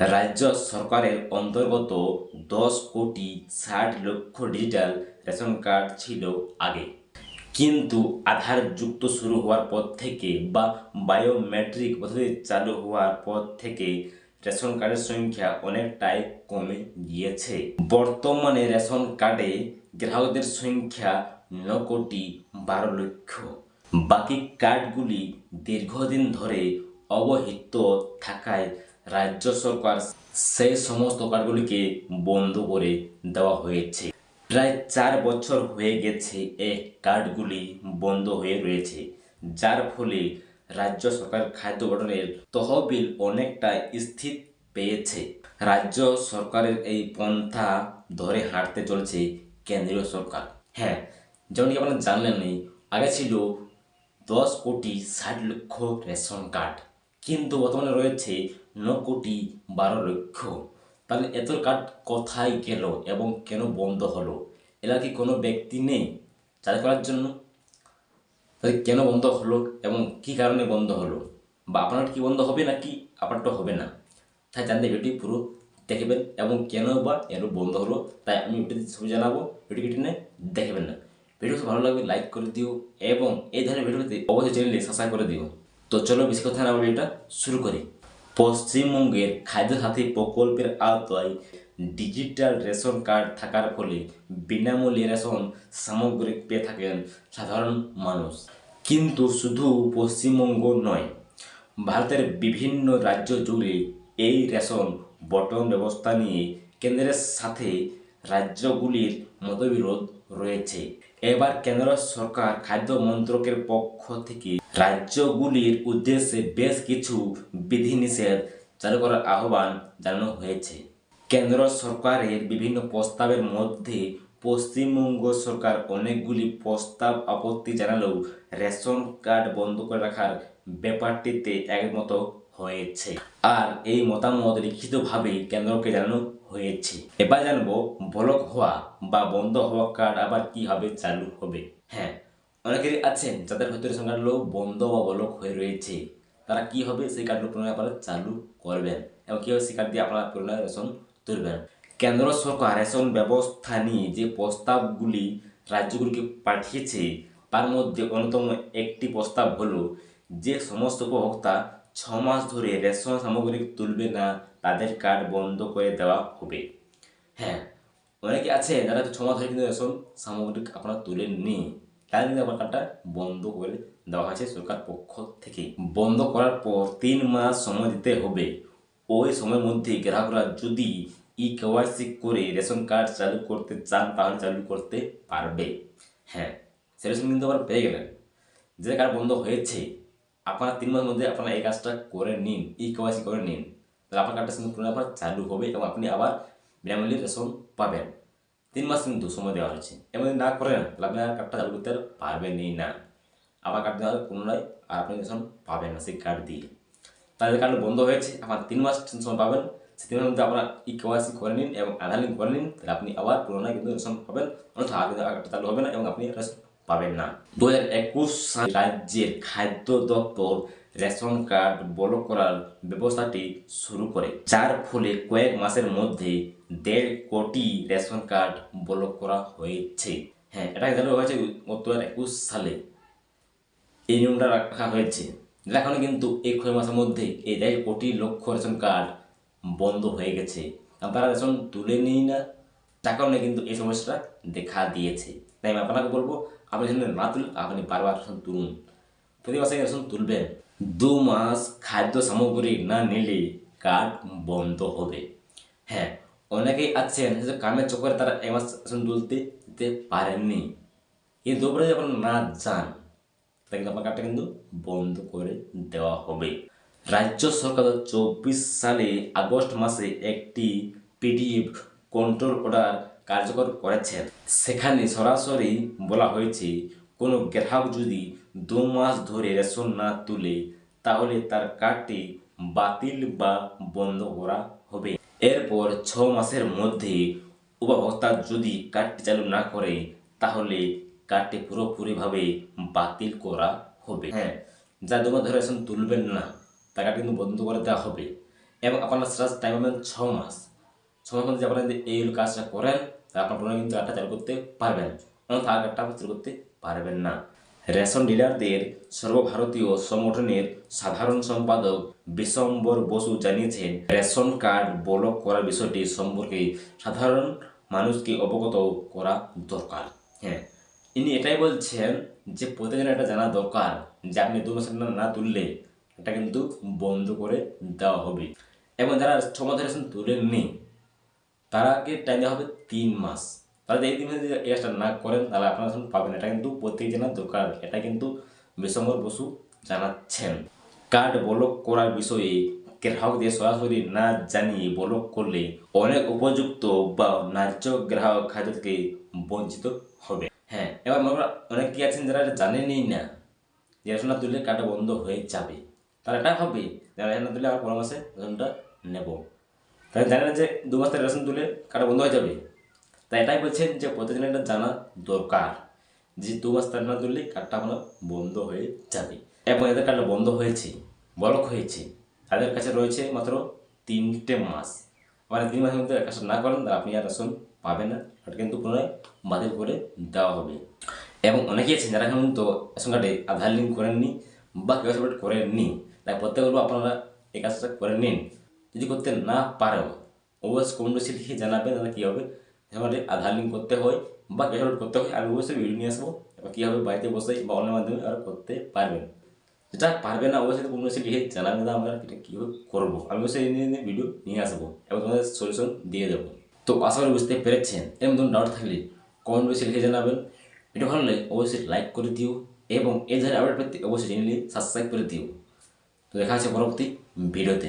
রাজ্য সরকারের অন্তর্গত দশ কোটি ষাট লক্ষ ডিজিটাল রেশন কার্ড ছিল আগে। কিন্তু আধার যুক্ত শুরু হওয়ার পর থেকে বা বায়োমেট্রিক পদ্ধতি চালু হওয়ার পর থেকে রেশন কার্ডের সংখ্যা অনেকটাই কমে গিয়েছে। বর্তমানে রেশন কার্ডে গ্রাহকদের সংখ্যা ন কোটি বারো লক্ষ। বাকি কার্ডগুলি দীর্ঘদিন ধরে অবহিত থাকায় রাজ্য সরকার সেই সমস্ত কার্ডগুলিকে বন্ধ করে দেওয়া হয়েছে। প্রায় চার বছর হয়ে গেছে এই কার্ডগুলি বন্ধ হয়ে রয়েছে, যার ফলে রাজ্য সরকার খাদ্য গঠনের তহবিল অনেকটা স্থির পেয়েছে। রাজ্য সরকারের এই পন্থা ধরে হাঁটতে চলেছে কেন্দ্রীয় সরকার। হ্যাঁ যেমন কি আপনারা জানলেন আগে ছিল দশ কোটি ষাট লক্ষ রেশন কার্ড, কিন্তু বর্তমানে রয়েছে ন কোটি বারো লক্ষ। তাহলে এত কাঠ কোথায় গেল এবং কেন বন্ধ হলো? এরা কি কোনো ব্যক্তি নেই চালু করার জন্য? তাহলে কেন বন্ধ হলো এবং কি কারণে বন্ধ হলো? বা আপনার কি বন্ধ হবে নাকি আপনারটা হবে না? তাই জানতে ভিডিওটি পুরো দেখবেন এবং কেন বা এর বন্ধ হলো তাই আমি ভিডিওতে সব জানাব। ভিডিও কেটে দেখবেন না। ভিডিও ভালো লাগবে লাইক করে দিও এবং এই ধরনের ভিডিওতে অবশ্যই চ্যানেলে সাবস্ক্রাইব করে দিও। তো চলো বেশি কথা না বলে এটা শুরু করি। পশ্চিমবঙ্গের খাদ্য সাথী প্রকল্পের আওতায় ডিজিটাল রেশন কার্ড থাকার ফলে বিনামূল্যে রেশন সামগ্রী পেয়ে থাকেন সাধারণ মানুষ। কিন্তু শুধু পশ্চিমবঙ্গ নয়, ভারতের বিভিন্ন রাজ্য জুড়ে এই রেশন বটন ব্যবস্থা নিয়ে কেন্দ্রের সাথে রাজ্যগুলির মতবিরোধ রয়েছে। এবার কেন্দ্র সরকার খাদ্য মন্ত্রকের পক্ষ থেকে রাজ্যগুলির উদ্দেশ্যে বেশ কিছু বিধিনিষেধ চালু করার আহ্বান জানানো হয়েছে। কেন্দ্র সরকারের বিভিন্ন প্রস্তাবের মধ্যে পশ্চিমবঙ্গ সরকার অনেকগুলি প্রস্তাব আপত্তি জানালেও রেশন কার্ড বন্ধ করে রাখার ব্যাপারটিতে একমত হয়েছে। আর এই মতামত লিখিতভাবে কেন্দ্রকে জানানো হয়েছে। এবার জানব, ব্লক হওয়া বা বন্ধ হওয়া কার্ড আবার কীভাবে চালু হবে? হ্যাঁ অনেকেরই আছেন যাদের হয়তো রেশন কার্ডগুলো বন্ধ বা ব্লক হয়ে রয়েছে। তারা কি হবে? সেই কার্ডগুলো পুনরায় আপনারা চালু করবেন এবং কীভাবে সেই কার্ড দিয়ে আপনারা পুনরায় রেশন তুলবেন? কেন্দ্র সরকার রেশন ব্যবস্থা নিয়ে যে প্রস্তাবগুলি রাজ্যগুলিকে পাঠিয়েছে, তার মধ্যে অন্যতম একটি প্রস্তাব হলো যে সমস্ত উপভোক্তা ছ মাস ধরে রেশন সামগ্রী তুলবে না, তাদের কার্ড বন্ধ করে দেওয়া হবে। হ্যাঁ অনেকে আছে যারা ছ মাস ধরে কিন্তু রেশন সামগ্রী আপনারা তুলেননি। আপনার কার্ডটা বন্ধ করে দেওয়া হয়েছে, সরকার পক্ষ থেকে। বন্ধ করার পর তিন মাস সময় দিতে হবে। ওই সময়ের মধ্যে গ্রাহকরা যদি ই কেওয়াইসি করে রেশন কার্ড চালু করতে চান, তাহলে চালু করতে পারবে। হ্যাঁ সে রেশন কিন্তু আবার পেয়ে গেলেন। যে কার্ড বন্ধ হয়েছে, আপনার তিন মাসের মধ্যে আপনারা এই কাজটা করে নিন ই কেওয়াইসি করে নিন। তাহলে আপনার কার্ডটা কিন্তু আবার চালু হবে এবং আপনি আবার বিনামূল্যে রেশন পাবেন। তিন মাস কিন্তু সময় দেওয়া হয়েছে। যদি না করেন তাহলে আপনি আর কার্ডটা চালু করতে পারবেনই না আবার কার্ড দেওয়া পুনরায় আর আপনি রেশন পাবেন না সেই কার্ড দিয়ে। তাহলে কার্ড বন্ধ হয়েছে আপনার তিন মাস সময় পাবেন। সেই তিন মাসের মধ্যে আপনার ই কেওয়াইসি করে নিন এবং আধার লিঙ্ক করে নিন, তাহলে আপনি আবার পুনরায় কিন্তু রেশন পাবেন অন্যথা আপনি কার্ডটা চালু হবে না এবং আপনি রেশন পাবেন না। দু হাজার একুশ রাজ্যের খাদ্য দপ্তর রেশন কার্ড ব্লক করার ব্যবস্থাটি শুরু করে। যার ফলে কয়েক মাসের মধ্যে দেড় কোটি রেশন কার্ড ব্লক করা হয়েছে। হ্যাঁ এটা জানা হয়েছে? গত একুশ সালে এই নিয়মটা রাখা হয়েছে। এখন কিন্তু এই কয়েক মাসের মধ্যে এই দেড় কোটি লক্ষ রেশন কার্ড বন্ধ হয়ে গেছে। তারা রেশন তুলে নিই না যার কারণে কিন্তু এই সমস্যাটা দেখা দিয়েছে। তাই আমি আপনাকে বলব, আপনি না তুলেন, আপনি বারবার রেশন তুলুন। প্রতি মাসে রেশন তুলবেন দু মাস খাদ্য সামগ্রী না নিলে কার্ড বন্ধ হবে। হ্যাঁ অনেকেই আছেন যে কামের চক্করে তারা এক মাস রেশন তুলতে দিতে পারেননি। কিন্তু উপরে যখন না যান তাই কিন্তু আপনার কার্ডটা কিন্তু বন্ধ করে দেওয়া হবে। রাজ্য সরকার চব্বিশ সালে আগস্ট মাসে একটি পিডিএফ কন্ট্রোল অর্ডার কার্যকর করেছেন। সেখানে সরাসরি বলা হয়েছে কোনো গ্রাহক যদি দু মাস ধরে রেশন না তুলে, তাহলে তার কার্ডটি বাতিল বা বন্ধ করা হবে। এরপর ছ মাসের মধ্যে উপভোক্তা যদি কার্ডটি চালু না করে, তাহলে কার্ডটি পুরোপুরিভাবে বাতিল করা হবে। হ্যাঁ যা দু মাস ধরে রেশন তুলবেন না টাকা কিন্তু বন্ধ করে দেওয়া হবে। এবং আপনার সেটা টাইম পাবেন ছ মাস। ছ মাস মধ্যে আপনারা যদি এই কাজটা করেন, তাহলে আপনার পুনরায় কিন্তু কার্ডটা চালু করতে পারবেন। অন্যথা আর কার্ডটা চালু করতে পারবেন না। রেশন ডিলারদের সর্বভারতীয় সংগঠনের সাধারণ সম্পাদক বিশম্বর বসু জানিয়েছেন, রেশন কার্ড ব্লক করার বিষয়টি সম্পর্কে সাধারণ মানুষকে অবগত করা দরকার। হ্যাঁ ইনি এটাই বলছেন যে প্রত্যেকের এটা জানা দরকার যে আপনি দু মাসের না তুললে এটা কিন্তু বন্ধ করে দেওয়া হবে। এবং যারা ছ মাসের রেশন তুলেননি তারাকে টাইম দেওয়া হবে তিন মাস। যদি এই মাসে যদি কাজটা না করেন, তাহলে আপনারা পাবেন এটা কিন্তু প্রত্যেক জানার দরকার। এটা কিন্তু বিশ্বম্বর বসু জানাচ্ছেন। কার্ড ব্লক করার বিষয়ে গ্রাহকদের সরাসরি না জানিয়ে ব্লক করলে অনেক উপযুক্ত বা ন্যায্য গ্রাহক খাদ্য থেকে বঞ্চিত হবে। হ্যাঁ এবার করো অনেক আছেন যারা জানেনই না যে রেশন না তুললে কার্ডটা বন্ধ হয়ে যাবে। তাহলে এটা হবে। যারা রেশন না তুললে আবার পনেরো মাসে রেশনটা নেব। তাহলে জানেন যে দু মাস রেশন তুলে কার্ডটা বন্ধ হয়ে যাবে। তাই এটাই বলছেন যে প্রতিদিন এটা জানা দরকার, যে দু মাস তার না তুললে কার্ডটা আপনার বন্ধ হয়ে যাবে। এবং এদের কার্ডটা বন্ধ হয়েছে, ব্লক হয়েছে, তাদের কাছে রয়েছে মাত্র তিনটে মাস। মানে তিন মাসের মধ্যে কাজটা না করেন, তাহলে আপনি আর রেশন পাবেন না ওটা কিন্তু পুনরায় বাতিল করে দেওয়া হবে। এবং অনেকেই আছেন যারা এখন তো রেশন কার্ডে আধার লিঙ্ক করেননি বা কেউ সাপোর্ট করেননি, তাই প্রত্যেক বলব আপনারা এই কাজটা করে নিন। যদি করতে না পারেন, অবশ্যই কমেন্ট লিখে জানাবেন, তাহলে কী হবে? আমাদের আধার লিঙ্ক করতে হয় বা কেউ করতে হয়, আমি অবশ্যই ভিডিও নিয়ে আসব। এবার কীভাবে বাড়িতে বসে বা অনলাইন মাধ্যমে আর করতে পারবেন। যেটা পারবে না, অবশ্যই কমেন্ট সে লিখে জানাবেন যে আমরা এটা কীভাবে করব। আমি অবশ্যই ভিডিও নিয়ে আসব এবং তোমাদের সলিউশন দিয়ে দেবো। তো আশা করি বুঝতে পেরেছেন। এর মধ্যে ডাউট থাকলে কমেন্ট বক্সে লিখে জানাবেন। ভিডিও ভালো লাগে অবশ্যই লাইক করে দিও এবং এই ধরনের আপডেট পেতে অবশ্যই চ্যানেলটি সাবস্ক্রাইব করে দিও। তো দেখা আছে পরবর্তী ভিডিওতে